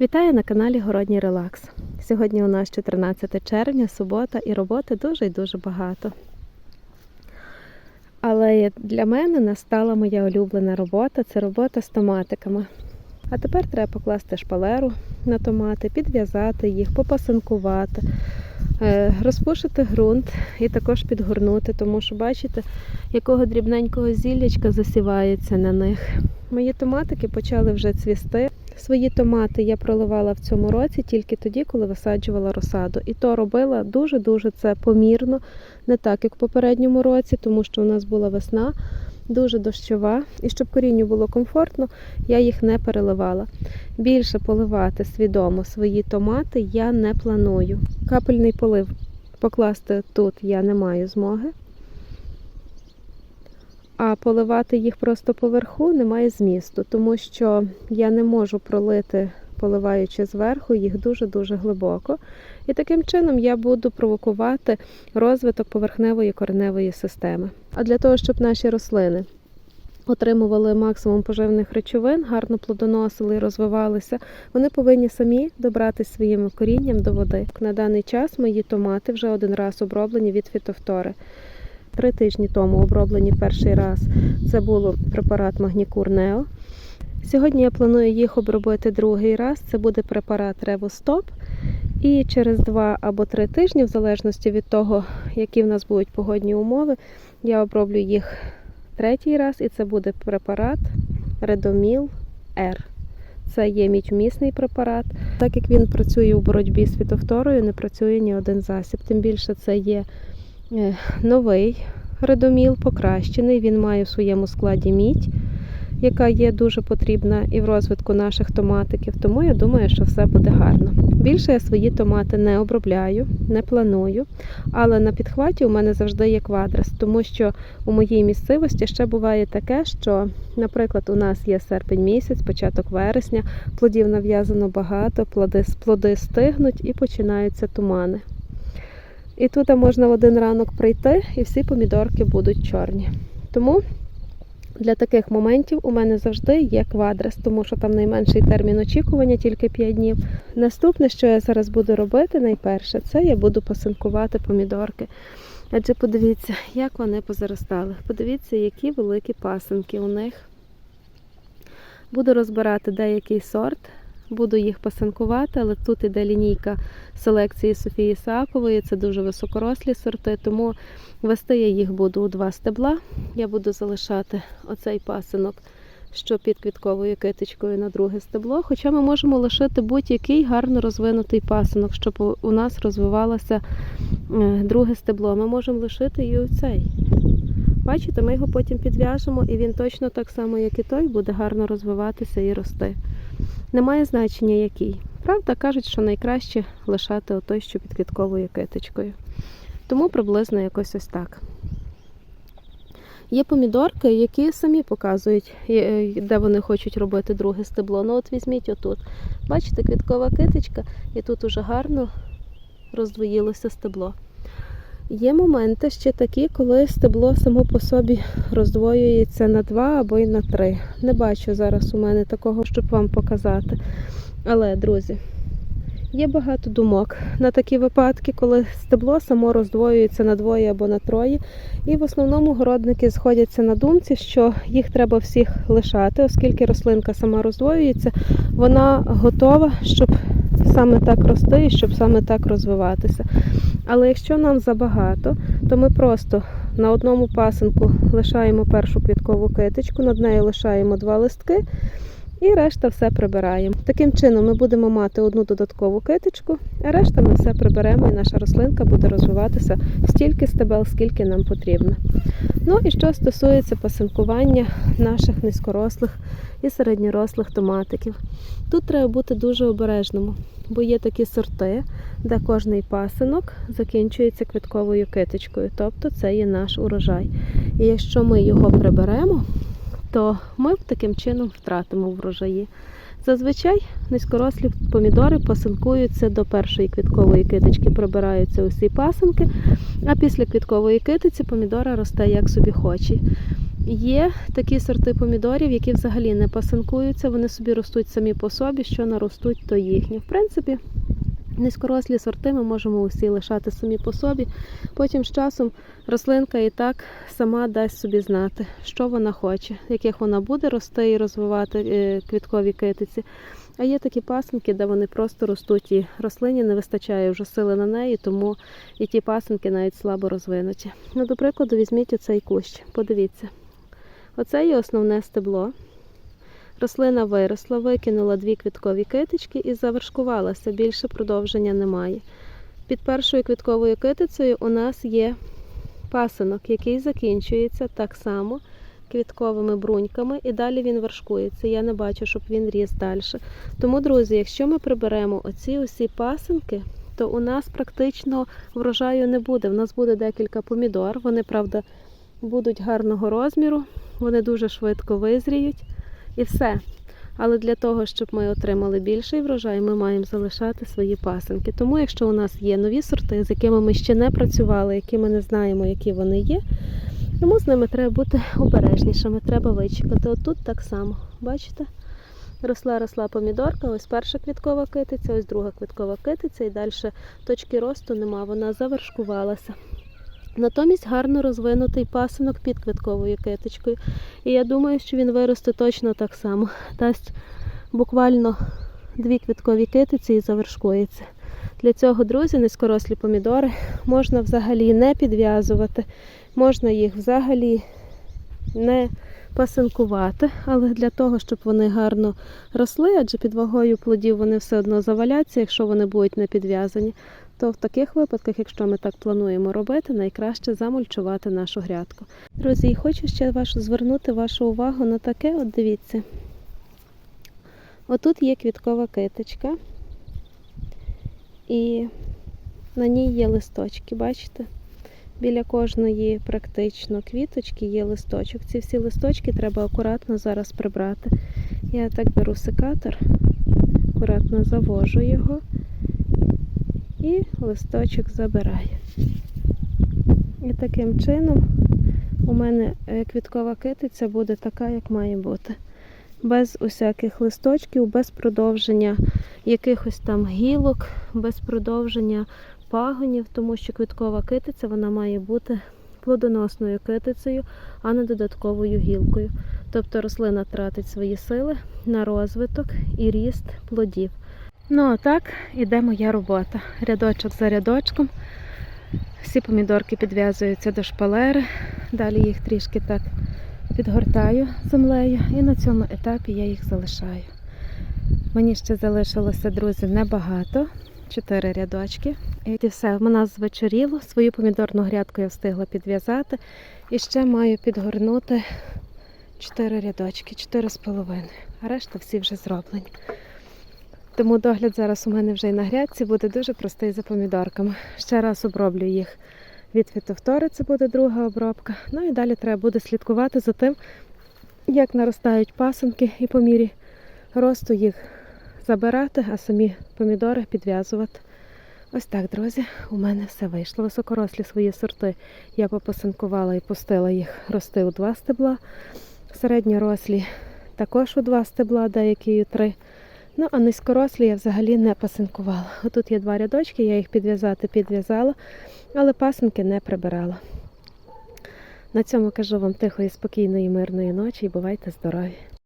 Вітаю на каналі Городній Релакс. Сьогодні у нас 14 червня, субота, і роботи дуже і дуже багато. Але для мене настала моя улюблена робота це робота з томатиками. А тепер треба покласти шпалеру на томати, підв'язати їх, попасинкувати, е, розпушити ґрунт і також підгорнути, тому що бачите, якого дрібненького зіллячка засівається на них. Мої томатики почали вже цвісти. Свої томати я проливала в цьому році тільки тоді, коли висаджувала розсаду. І то робила дуже-дуже це помірно, не так, як в попередньому році, тому що у нас була весна дуже дощова. І щоб корінню було комфортно, я їх не переливала. Більше поливати свідомо свої томати я не планую. Капельний полив покласти тут я не маю змоги. А поливати їх просто поверху немає змісту, тому що я не можу пролити, поливаючи зверху, їх дуже-дуже глибоко. І таким чином я буду провокувати розвиток поверхневої кореневої системи. А для того, щоб наші рослини отримували максимум поживних речовин, гарно плодоносили і розвивалися, вони повинні самі добратися своїм корінням до води. На даний час мої томати вже один раз оброблені від фітофтори. Три тижні тому оброблені перший раз. Це був препарат Магнікур Нео. Сьогодні я планую їх обробити другий раз. Це буде препарат Ревостоп. І через два або три тижні, в залежності від того, які в нас будуть погодні умови, я оброблю їх третій раз, і це буде препарат Редоміл Р. Це є мідьмісний препарат. Так як він працює у боротьбі з фітофторою, не працює ні один засіб. Тим більше це є новий редоміл, покращений. Він має в своєму складі мідь, яка є дуже потрібна і в розвитку наших томатиків. Тому я думаю, що все буде гарно. Більше я свої томати не обробляю, не планую. Але на підхваті у мене завжди є квадрес, тому що у моїй місцевості ще буває таке, що, наприклад, у нас є серпень місяць, початок вересня, плодів нав'язано багато, плоди, плоди стигнуть і починаються тумани. І тут можна в один ранок прийти, і всі помідорки будуть чорні. Тому для таких моментів у мене завжди є квадрес, тому що там найменший термін очікування тільки 5 днів. Наступне, що я зараз буду робити, найперше, це я буду пасинкувати помідорки. Адже подивіться, як вони позаростали. Подивіться, які великі пасинки у них. Буду розбирати деякий сорт. Буду їх пасинкувати, але тут іде лінійка селекції Софії Сакової. Це дуже високорослі сорти, тому вести я їх буду у два стебла. Я буду залишати оцей пасинок, що під квітковою китичкою на друге стебло. Хоча ми можемо лишити будь-який гарно розвинутий пасинок, щоб у нас розвивалося е, друге стебло. Ми можемо лишити і оцей. Бачите, ми його потім підв'яжемо, і він точно так само, як і той, буде гарно розвиватися і рости. Немає значення який. Правда, кажуть, що найкраще лишати отой, що під квітковою китичкою. Тому приблизно якось ось так. Є помідорки, які самі показують, де вони хочуть робити друге стебло. Ну от візьміть отут. Бачите, квіткова китичка, і тут уже гарно роздвоїлося стебло. Є моменти ще такі, коли стебло само по собі роздвоюється на два або й на три. Не бачу зараз у мене такого, щоб вам показати. Але, друзі, є багато думок на такі випадки, коли стебло само роздвоюється на двоє або на троє. І в основному городники сходяться на думці, що їх треба всіх лишати, оскільки рослинка сама роздвоюється, вона готова, щоб саме так рости і щоб саме так розвиватися. Але якщо нам забагато, то ми просто на одному пасинку лишаємо першу квіткову китичку, над нею лишаємо два листки і решта все прибираємо. Таким чином ми будемо мати одну додаткову китичку, а решта ми все приберемо і наша рослинка буде розвиватися стільки стебел, скільки нам потрібно. Ну і що стосується пасинкування наших низькорослих і середньорослих томатиків. Тут треба бути дуже обережному, бо є такі сорти, де кожний пасинок закінчується квітковою китичкою, тобто це є наш урожай. І якщо ми його приберемо, то ми таким чином втратимо врожаї. Зазвичай низькорослі помідори пасинкуються до першої квіткової китички, прибираються усі пасинки, а після квіткової китиці помідора росте як собі хоче. Є такі сорти помідорів, які взагалі не пасинкуються, вони собі ростуть самі по собі, що наростуть, то їхні. В принципі, низькорослі сорти ми можемо усі лишати самі по собі. Потім з часом рослинка і так сама дасть собі знати, що вона хоче, яких вона буде рости і розвивати е, квіткові китиці. А є такі пасинки, де вони просто ростуть, і рослині не вистачає вже сили на неї, тому і ті пасинки навіть слабо розвинуті. Ну, до прикладу, візьміть оцей кущ, подивіться. Оце є основне стебло. Рослина виросла, викинула дві квіткові китички і завершкувалася. Більше продовження немає. Під першою квітковою китицею у нас є пасинок, який закінчується так само квітковими бруньками, і далі він вершкується. Я не бачу, щоб він ріс далі. Тому, друзі, якщо ми приберемо оці усі пасинки, то у нас практично врожаю не буде. У нас буде декілька помідор. Вони, правда, будуть гарного розміру, вони дуже швидко визріють і все. Але для того, щоб ми отримали більший врожай, ми маємо залишати свої пасинки. Тому, якщо у нас є нові сорти, з якими ми ще не працювали, які ми не знаємо, які вони є, тому з ними треба бути обережнішими, треба вичекати. Отут так само, бачите? Росла, росла помідорка, ось перша квіткова китиця, ось друга квіткова китиця, і далі точки росту нема, вона завершкувалася. Натомість гарно розвинутий пасинок під квитковою киточкою. І я думаю, що він виросте точно так само. Дасть буквально дві квіткові китиці і завершкується. Для цього, друзі, низькорослі помідори можна взагалі не підв'язувати, можна їх взагалі не пасинкувати, але для того, щоб вони гарно росли, адже під вагою плодів вони все одно заваляться, якщо вони будуть не підв'язані, то в таких випадках, якщо ми так плануємо робити, найкраще замульчувати нашу грядку. Друзі, і хочу ще вашу, звернути вашу увагу на таке, от дивіться. Отут є квіткова киточка, і на ній є листочки, бачите? Біля кожної практично квіточки є листочок. Ці всі листочки треба акуратно зараз прибрати. Я так беру секатор, акуратно завожу його і листочок забираю. І таким чином у мене е, квіткова китиця буде така, як має бути. Без усяких листочків, без продовження якихось там гілок, без продовження пагонів, тому що квіткова китиця вона має бути плодоносною китицею, а не додатковою гілкою. Тобто рослина тратить свої сили на розвиток і ріст плодів. Ну а так іде моя робота. Рядочок за рядочком. Всі помідорки підв'язуються до шпалери. Далі їх трішки так підгортаю землею і на цьому етапі я їх залишаю. Мені ще залишилося, друзі, небагато. Чотири рядочки. І все, в мене звечоріло. Свою помідорну грядку я встигла підв'язати. І ще маю підгорнути чотири рядочки, чотири з половиною. А решта всі вже зроблені. Тому догляд зараз у мене вже і на грядці буде дуже простий за помідорками. Ще раз оброблю їх від фітофтори, це буде друга обробка. Ну і далі треба буде слідкувати за тим, як наростають пасинки і по мірі росту їх забирати, а самі помідори підв'язувати. Ось так, друзі, у мене все вийшло. Високорослі свої сорти я попасинкувала і пустила їх рости у два стебла. Середньорослі також у два стебла, деякі у три. Ну, а низькорослі я взагалі не пасинкувала. Отут є два рядочки, я їх підв'язати підв'язала, але пасинки не прибирала. На цьому кажу вам тихої, спокійної, мирної ночі і бувайте здорові!